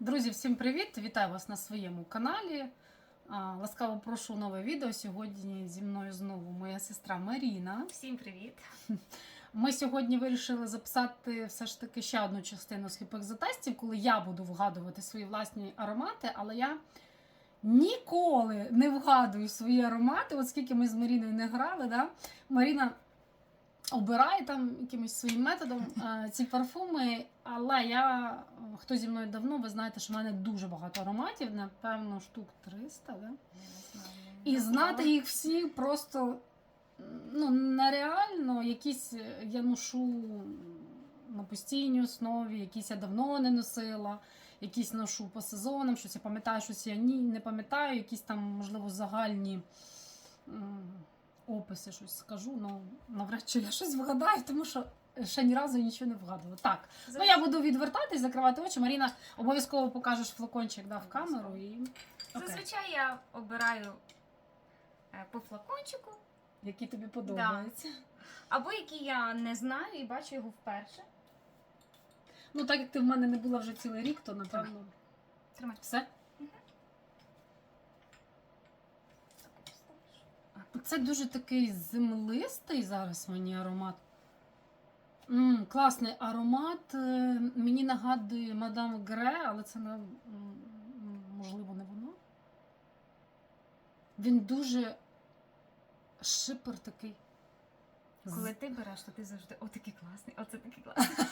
Друзі, всім привіт! Вітаю вас на своєму каналі. Ласкаво прошу нове відео. Сьогодні зі мною знову моя сестра Маріна. Всім привіт! Ми сьогодні вирішили записати все ж таки ще одну частину з хіпекзотестів, коли я буду вгадувати свої власні аромати, але я ніколи не вгадую свої аромати, от скільки ми з Маріною не грали. Да? Маріна обирає там якимось своїм методом е, ці парфуми, але я, хто зі мною давно, ви знаєте, що в мене дуже багато ароматів, напевно, штук 300, да? І знати їх всі просто ну, нереально. Якісь е, я ношу на постійній основі, якісь я давно не носила, якісь ношу по сезонам, щось я пам'ятаю, щось я ні, не пам'ятаю, якісь там, можливо, загальні описи щось скажу, але навряд чи я щось вгадаю, тому що ще ні разу нічого не вгадувала. Так, ну я буду відвертатись, закривати очі. Маріна, обов'язково покажеш флакончик да, в камеру і. Окей. Зазвичай я обираю е, по флакончику, Які тобі подобаються. або які я не знаю і бачу його вперше. Ну, так як ти в мене не була вже цілий рік, то напевно Тримай. все. Це дуже такий землистий зараз мені аромат. м класний аромат. Е, Мені нагадує мадам Гре, але це не, м, м, можливо не воно. Він дуже шипер такий. Коли ти береш, то ти завжди о, такий класний, оце такий класний.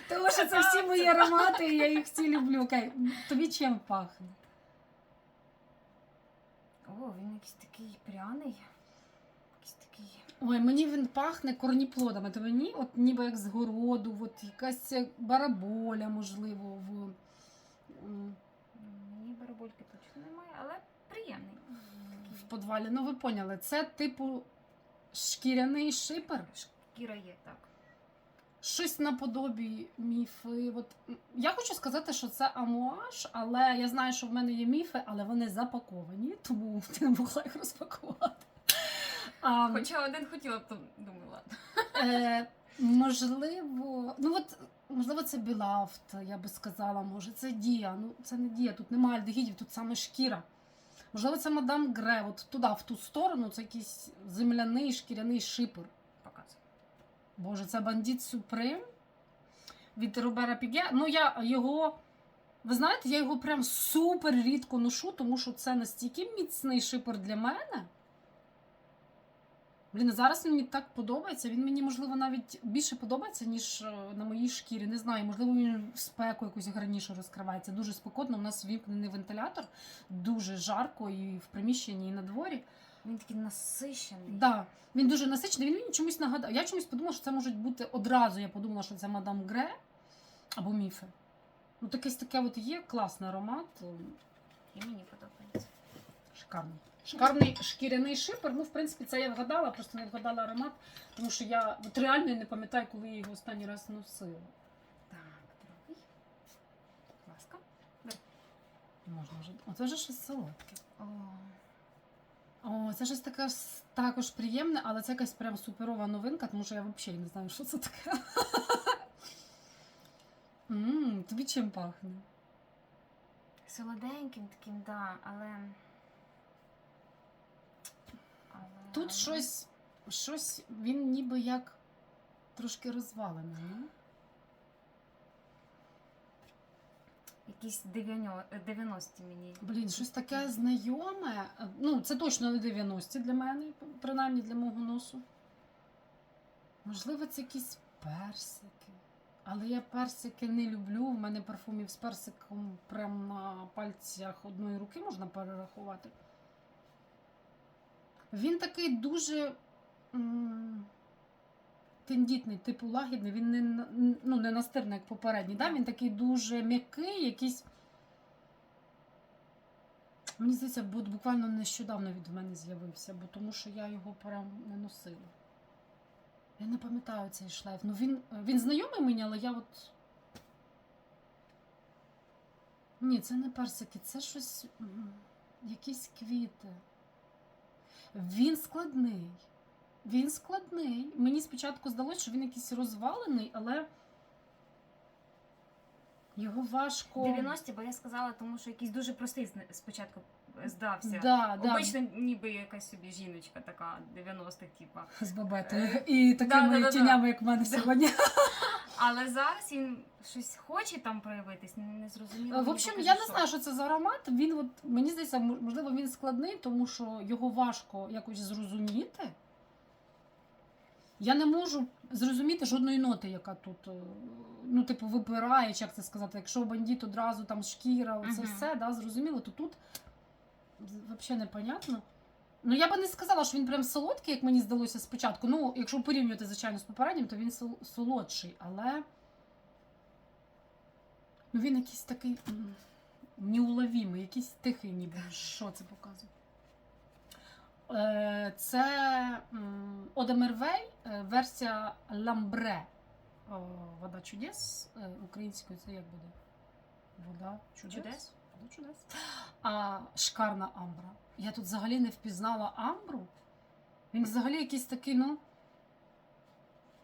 Тому що це всі мої аромати, і я їх всі люблю. Окей, тобі чим пахне? О, він якийсь такий пряний. Якийсь такий. Ой, мені він пахне корніплодами. То мені, от ніби як з городу, от якась бараболя, можливо, в, Мені барабольки точно немає, але приємний. в подвалі. Ну, ви поняли, це типу шкіряний шипер. Шкіра є, так. Щось наподобі міфи. От, я хочу сказати, що це амуаж, але я знаю, що в мене є міфи, але вони запаковані, тому ти не могла їх розпакувати. А, Хоча один хотіла, то думаю, ладно. Е, можливо, ну от можливо, це Білафт, я би сказала, може, це Дія. Ну, це не Дія, тут немає альдегідів, тут саме шкіра. Можливо, це мадам Гре, от туди, в ту сторону, це якийсь земляний шкіряний шипер. Боже, це бандит Суприм від Робера Піге. Ну, я його. Ви знаєте, я його прям супер рідко ношу, тому що це настільки міцний шипер для мене. Блін, зараз він мені так подобається. Він мені, можливо, навіть більше подобається, ніж е, на моїй шкірі. Не знаю, можливо, він в спеку якусь гарніше розкривається. Дуже спекотно. У нас вімкнений вентилятор, дуже жарко і в приміщенні, і на дворі. Він такий насищений. Да, він дуже насичений. Він мені чомусь нагадав. Я чомусь подумала, що це можуть бути одразу. Я подумала, що це мадам Гре або міфи. Ну, такесь таке от є класний аромат. І мені подобається. Шикарний. Шикарний шкіряний шипер. Ну, в принципі, це я вгадала, просто не вгадала аромат, тому що я от реально не пам'ятаю, коли я його останній раз носила. Так, другий. Будь ласка. Можна вже. Оце вже щось солодке. О, О, це щось таке також приємне, але це якась прям суперова новинка, тому що я взагалі не знаю, що це таке. Мм, тобі чим пахне? солоденьким таким, да, але. але... Тут щось, щось, він ніби як трошки розвалений, Якісь 90 мені. Блін, щось таке знайоме. Ну, це точно не 90 для мене, принаймні для мого носу. Можливо, це якісь персики. Але я персики не люблю. У мене парфумів з персиком прямо на пальцях одної руки можна перерахувати. Він такий дуже тендітний, типу лагідний, він не, ну, не настирний, як попередній. Да? Він такий дуже м'який, якийсь. Мені здається, бу- буквально нещодавно від мене з'явився, бо тому що я його прям не носила. Я не пам'ятаю цей шлейф. Ну він, він знайомий мені, але я от. Ні, це не персики, це щось. якісь квіти. Він складний. Він складний. Мені спочатку здалося, що він якийсь розвалений, але Його важко. 90-ті, бо я сказала, тому що якийсь дуже простий спочатку здався. Да, да, Обично ніби якась собі жіночка така 90-х, типа. з бабетою. І такими да-да-да. тінями, як в мене Да. сьогодні. Але зараз він щось хоче там проявитись, не зрозуміло. В общем, я не знаю, що це за аромат. Він от мені здається, можливо, він складний, тому що його важко якось зрозуміти. Я не можу зрозуміти жодної ноти, яка тут, е, ну, типу, випирає, як це сказати. Якщо бандит одразу там шкіра, оце Мгм. все, да, зрозуміло, то тут взагалі непонятно. Ну, я би не сказала, що він прям солодкий, як мені здалося спочатку. Ну, якщо порівнювати, звичайно, з попереднім, то він сол- солодший, але. Ну, він якийсь такий м, неуловімий, якийсь тихий, ніби. Що це показує? Е, Це Одемервей, е, версія Ламбре. Вода чудес. Е, Українською це як буде? Вода чудес. Чудес? Вода чудес. А шикарна амбра. Я тут взагалі не впізнала амбру. Він взагалі якийсь такий, ну.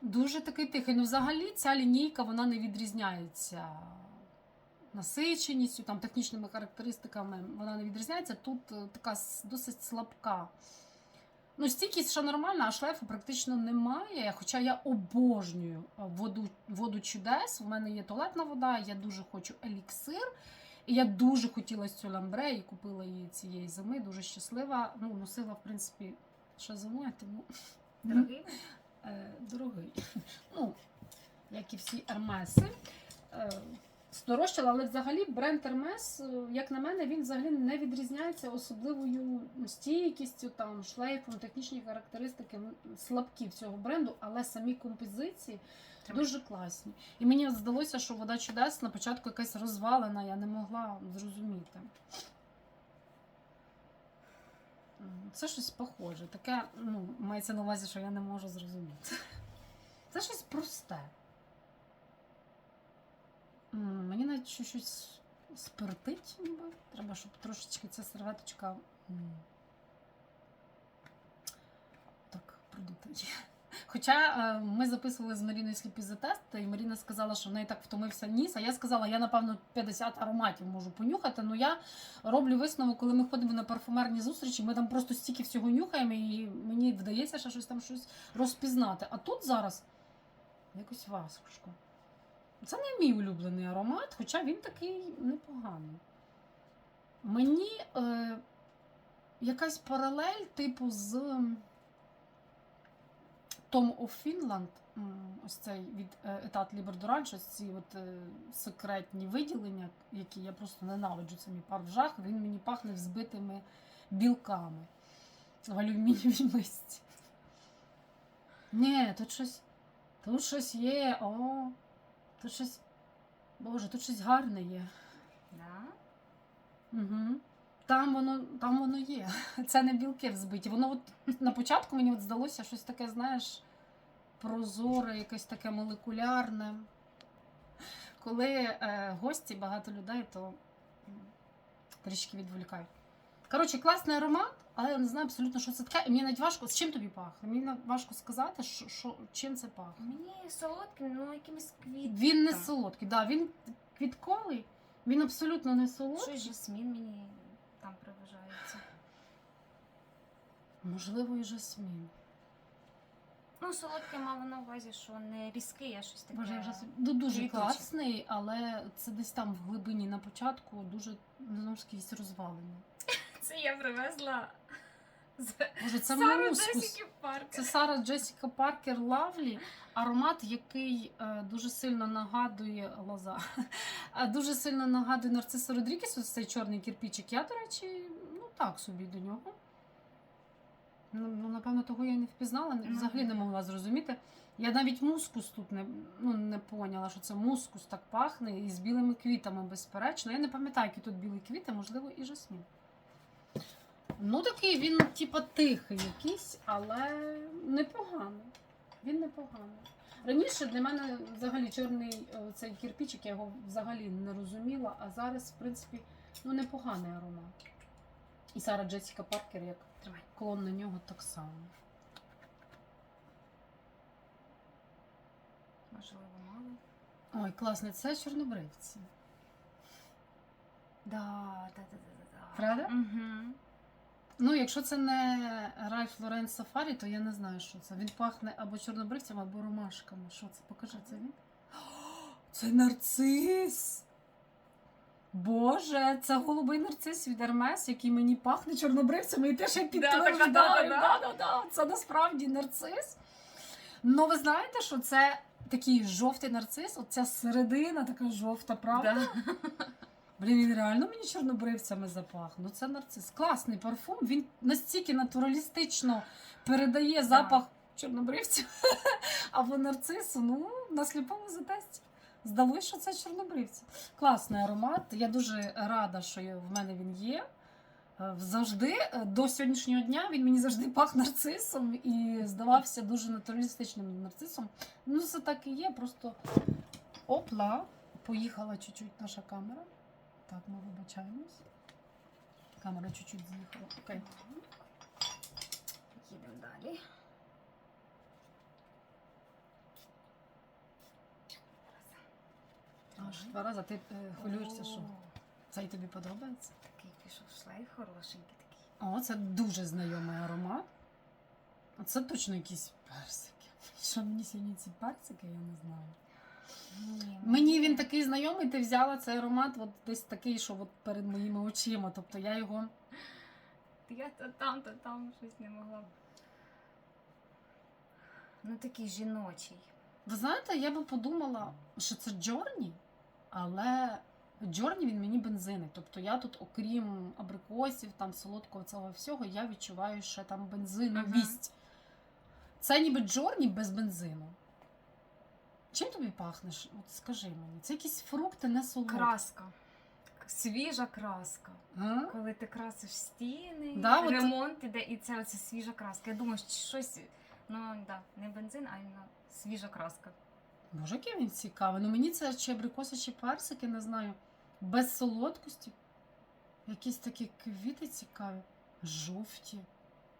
Дуже такий тихий. Ну, взагалі, ця лінійка вона не відрізняється насиченістю, там, технічними характеристиками вона не відрізняється. Тут е, така досить слабка. Ну, стійкість ще нормальна, а шлейфу практично немає. Хоча я обожнюю е, воду, воду чудес. У мене є туалетна вода, я дуже хочу еліксир. І я дуже хотіла цю ламбре і купила її цієї зими. Дуже щаслива. Ну, носила, в принципі, ще зимою, тому Дорогий? е, дорогий. Ну, як і всі Ермеси. Здорожчала, але взагалі бренд Ермес, е, як на мене, він взагалі не відрізняється особливою стійкістю, там, шлейфом, технічні характеристики слабкі в цього бренду, але самі композиції дуже класні. І мені здалося, що вода чудес на початку якась розвалена, я не могла зрозуміти. Це щось похоже. Таке, ну, мається на увазі, що я не можу зрозуміти. Це щось просте. М, Мені навіть щось- щось спиртить, ніби. Треба, щоб трошечки ця серветочка. Так, продути. Хоча е, ми записували з Маріною сліпізотест, і Маріна сказала, що в неї так втомився ніс. А я сказала, я напевно 50 ароматів можу понюхати. Ну я роблю висновок, коли ми ходимо на парфумерні зустрічі, ми там просто стільки всього нюхаємо, і мені вдається ще щось там щось розпізнати. А тут зараз якось важко. Це не мій улюблений аромат, хоча він такий непоганий. Мені е, якась паралель, типу, з Tom of Finland, ось цей від е, етат Лібердоранж, ось ці от е, секретні виділення, які я просто ненавиджу, це мій пар в жах, він мені пахне взбитими білками в алюмінієвій мисці. Ні, тут щось. Тут щось є. О, тут щось. Боже, тут щось гарне є. Да? Угу. Там воно, там воно є. Це не білки взбиті. Воно от на початку мені от здалося щось таке, знаєш, прозоре, якесь таке молекулярне. Коли е, гості, багато людей, то трішки відволікають. Коротше, класний аромат, але я не знаю абсолютно, що це таке. І мені навіть важко, з чим тобі пахне? Мені навіть важко сказати, що, що, чим це пахне. Мені солодким, ну якимось квіт. Він не солодкий, да, він квітковий, він абсолютно не солодкий. Щось жасмін мені там приважається. Можливо, і жасмін. Ну, солодке мала на увазі, що не різкий, а щось таке. Боже, я вже ну, дуже квітуче. класний, але це десь там в глибині на початку дуже знову ж якісь розвалені. Це я привезла з Боже, це Сару мускус. Джесіки Паркер. Це Сара Джесіка Паркер Лавлі. Аромат, який е, дуже сильно нагадує лоза. дуже сильно нагадує Нарциса Родрігес, ось цей чорний кірпічик. Я, до речі, ну так собі до нього. Ну, ну, напевно, того я не впізнала, взагалі не могла зрозуміти. Я навіть мускус тут не, ну, не поняла, що це мускус так пахне і з білими квітами, безперечно. Я не пам'ятаю, які тут білі квіти, можливо, і жасмін. Ну, такий він, типа, тихий якийсь, але непоганий. Він непоганий. Раніше для мене взагалі чорний е, цей кірпічик, я його взагалі не розуміла, а зараз, в принципі, ну, непоганий аромат. І Сара Джесіка Паркер, як клон на нього так само. Можливо, мало. Ой, класно, це чорнобривці. Да, да, да, да, да. Правда? Угу. Ну, якщо це не Ральф Лорен Сафарі, то я не знаю, що це. Він пахне або чорнобривцем, або ромашками. Що це? Покажи, це він? О, Це нарцис! Боже, це голубий нарцис від Ермес, який мені пахне чорнобривцями і теж я підтверджую. така, да, да, да, да. Це насправді нарцис. Ну, ви знаєте, що це такий жовтий нарцис, оця середина така жовта, правда? Да. Блін, він реально мені чорнобривцями запах. Ну це нарцис. Класний парфум. Він настільки натуралістично передає запах чорнобривців або нарцису. Ну, на сліпому затесті. Здалося, що це чорнобривці. Класний аромат. Я дуже рада, що в мене він є. Е, Завжди е, до сьогоднішнього дня він мені завжди пах нарцисом і здавався дуже натуралістичним нарцисом. Ну, це так і є. Просто опла, поїхала чуть-чуть наша камера. Так, ми вибачаємось. Камера чуть-чуть з'їхала. Окей. Їдемо далі. Аж два рази ти е, хвилюєшся, що О, це тобі подобається. Такий пішов шлейф хорошенький такий. О, це дуже знайомий аромат. А це точно якісь персики. Що мені сьогодні ці персики, я не знаю. Ні, Мені він такий знайомий, ти взяла цей аромат, от десь такий, що от перед моїми очима. Тобто я його. Я то там, то там щось не могла. Ну такий жіночий. Ви знаєте, я би подумала, що це Джорні, але Джорні він мені бензинить. Тобто я тут, окрім абрикосів, там солодкого цього всього, я відчуваю ще там бензиновість. Це ніби Джорні без бензину. Чим тобі пахнеш? От скажи мені, це якісь фрукти не солодкі. Краска. Свіжа краска. А? Коли ти красиш стіни, Да, от- ремонт іде, і це оце свіжа краска. Я думаю, що щось, ну да, не бензин, а іменно свіжа краска. Боже, який він цікавий. Ну мені це чи абрикоси, чи персики, не знаю. Без солодкості. Якісь такі квіти цікаві. Жовті.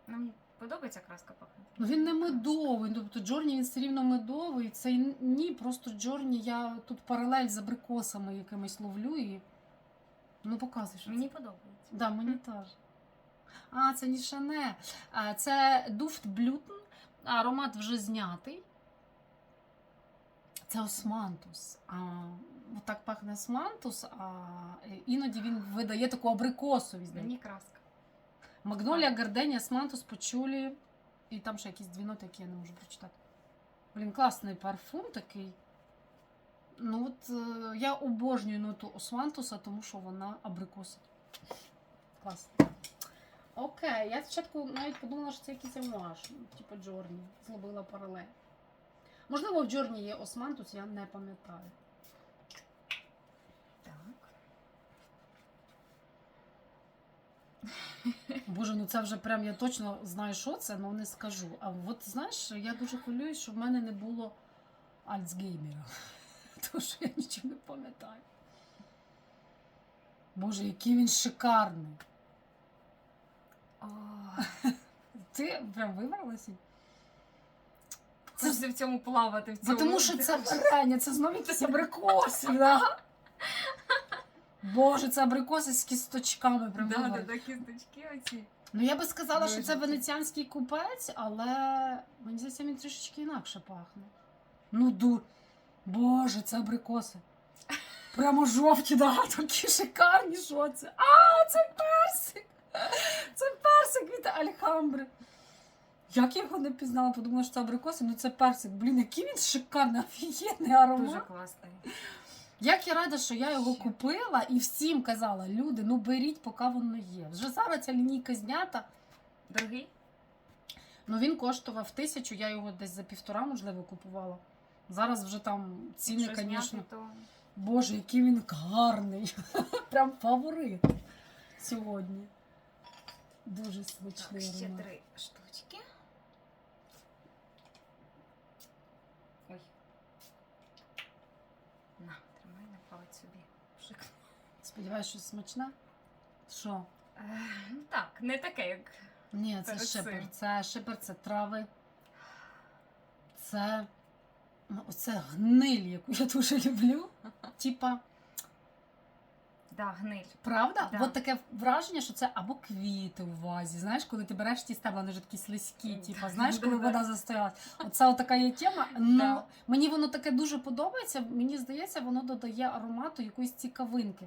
Мені подобається краска пахнути. Ну він не медовий. Тобто Джорні він все рівно медовий. Це ні, просто Джорні, я тут паралель з абрикосами якимись ловлю і. Ну, показуй, що Мені подобається. Да, мені теж. А, це не Шане. Це дуфт блютен. Аромат вже знятий. Це османтус. А, отак пахне османтус, а іноді він видає таку абрикосовість. Мені краска. Магнолія, Гарденія, Османтус, Почулі. І там ще якісь дві ноти, які я не можу прочитати. Блін, класний парфум такий. Ну от я обожнюю ноту Османтуса, тому що вона абрикосить. Клас. Окей, я спочатку навіть подумала, що це якийсь амуаж, типу Джорні. Зловила паралель. Можливо, в Джорні є Османтус, я не пам'ятаю. Боже, ну це вже прям я точно знаю, що це, але не скажу. А от знаєш, я дуже хвилююсь, щоб в мене не було Альцгеймера. Тому що я нічого не пам'ятаю. Боже, який він шикарний. Ти прям вибралася? Хочеться в цьому плавати. В цьому. тому що це варення, це знову якісь абрикоси, да? Боже, це абрикоси з кісточками. Прям Да, да, вибрали. да, кісточки оці. Ну я би сказала, що це Дуже. венеціанський купець, але мені здається, він трішечки інакше пахне. Ну, ду. Боже, це абрикоси. Прямо жовті, да, такі шикарні, що це. А, це персик! Це персик від Альхамбри. Як я його не пізнала, подумала, що це абрикоси, ну це персик. Блін, який він шикарний, офігенний аромат. Дуже класний. Як я рада, що я його купила і всім казала, люди, ну беріть, поки воно є. Вже зараз ця лінійка знята. Дорогий? Ну він коштував тисячу, я його десь за півтора, можливо, купувала. Зараз вже там ціни, звісно. то Боже, який він гарний. Прям фаворит сьогодні. Дуже так, смачний ще три штучки. Ой. На, тримай на палець собі. Шик. Сподіваюсь, що смачне. Що? Е, ну так, не таке, як Ні, це Перед шипер. Це шипер, це трави. Це. ну, Оце гниль, яку я дуже люблю. Типа. Да, гниль. Правда? Да. От таке враження, що це або квіти у вазі. Знаєш, коли ти береш ті стебла, вони ж такі слизькі, типу, знаєш, коли вода застояла. Оце от така є тема. Ну Да. мені воно таке дуже подобається. Мені здається, воно додає аромату якоїсь цікавинки.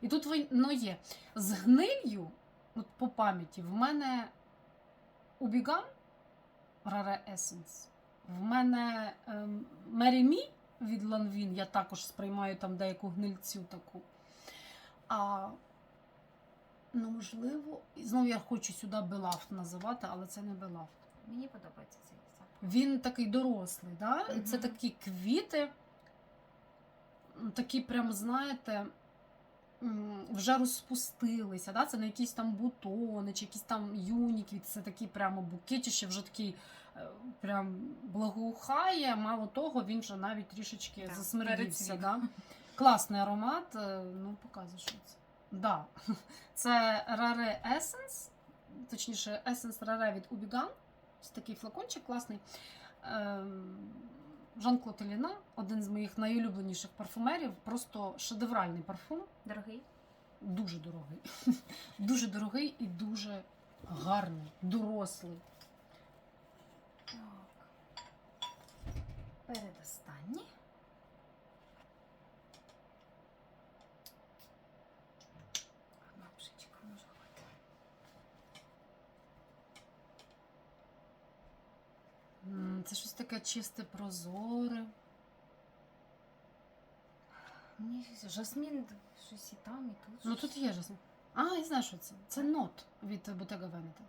І тут воно є. З гнилью, от по пам'яті, в мене Убіган Rare Essence. В мене ем, Mary від Lanvin, я також сприймаю там деяку гнильцю таку. А, ну, можливо, і знову я хочу сюди Белафт називати, але це не Белафт. Мені подобається цей запах. Він такий дорослий, да? Мгм. це такі квіти, такі, прям, знаєте, вже розпустилися. Да? Це не якісь там бутони чи якісь там юні квіти, це такі прямо букетіші, вже такий е, прям благоухає. Мало того, він вже навіть трішечки Так, засмердився. Да? Класний аромат. е, Ну, показуй, що це. Да. Це Rare Essence, точніше, Essence Rare від Ubigan. Такий флакончик класний. Ем, Жан-Клод Еліна, один з моїх найулюбленіших парфумерів, просто шедевральний парфум, Дорогий. дуже дорогий. Дуже дорогий і дуже гарний, дорослий. Так. Передостанній. Одна пшичка може бути. М, Це щось таке чисте, прозоре. Щось- жасмін щось і там, і тут. Ну тут є жасмин. А, я знаю, що це. Це нот від Bottega Veneta.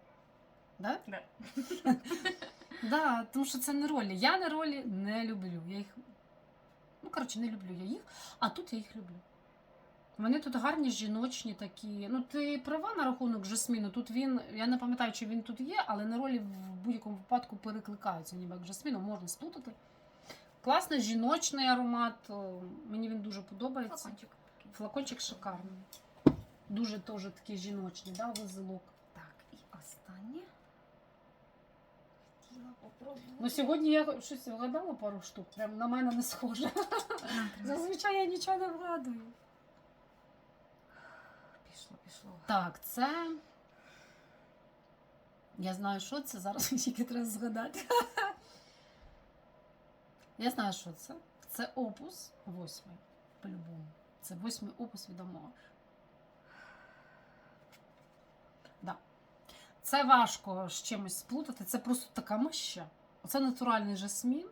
Да? Да. Да, тому що це не ролі. Я не ролі не люблю. Я їх. Ну, коротше, не люблю я їх, а тут я їх люблю. Вони тут гарні, жіночні такі. Ну, ти права на рахунок жасміну. Тут він, я не пам'ятаю, чи він тут є, але на ролі в будь-якому випадку перекликаються, ніби як жасміном, можна сплутати. Класний жіночний аромат. Мені він дуже подобається. Флакончик. Флакончик шикарний. Дуже теж такий жіночний, да, вузелок. Так, і останнє. Ну, сьогодні я щось вгадала пару штук, прям на мене не схоже. Зазвичай я нічого не вгадую. Пішло, пішло. Так, це. Я знаю, що це. Зараз тільки треба згадати. Я знаю, що це. Це опус восьмий, по-любому. Це восьмий опус від Амуар. Да. Це важко з чимось сплутати. Це просто така моща. Оце натуральний жасмін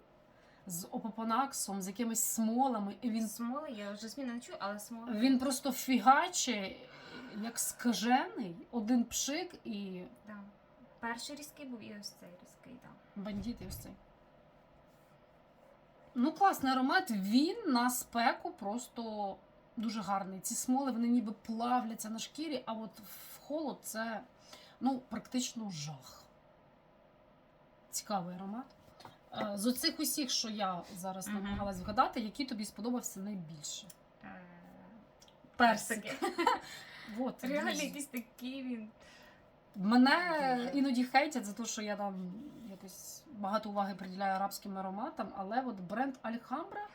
з опопонаксом, з якимись смолами. І він Він смоли, я жасміна не чую, але смоли. він просто фігаче, як скажений, один пшик і Да. Перший різкий був і ось цей різкий, так. бандит і ось цей. Ну, класний аромат. Він на спеку просто дуже гарний. Ці смоли вони ніби плавляться на шкірі, а от в холод це ну, практично жах. Цікавий аромат. Е, З оцих усіх, що я зараз намагалась вгадати, який тобі сподобався найбільше? Е, Персик. Персики. От, Реально якийсь такий він. Мене іноді хейтять за те, що я там якось багато уваги приділяю арабським ароматам, але от бренд Alhambra,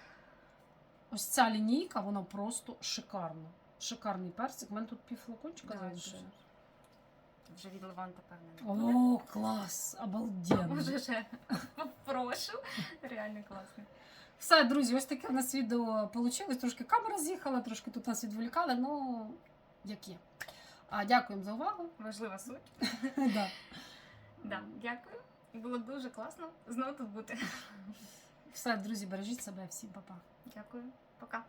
ось ця лінійка, вона просто шикарна. Шикарний персик. У мене тут пів флакончика дуже. Вже від Леванта, певне. О, клас! Обалденно. Може ще попрошу. Реально класний. Все, друзі, ось таке в нас відео вийшло. Трошки камера з'їхала, трошки тут нас відволікали, ну як є. А, дякуємо за увагу. Важлива суть. Да. Да, дякую. Було дуже класно знову тут бути. Все, друзі, бережіть себе, всім па-па. Дякую. Пока.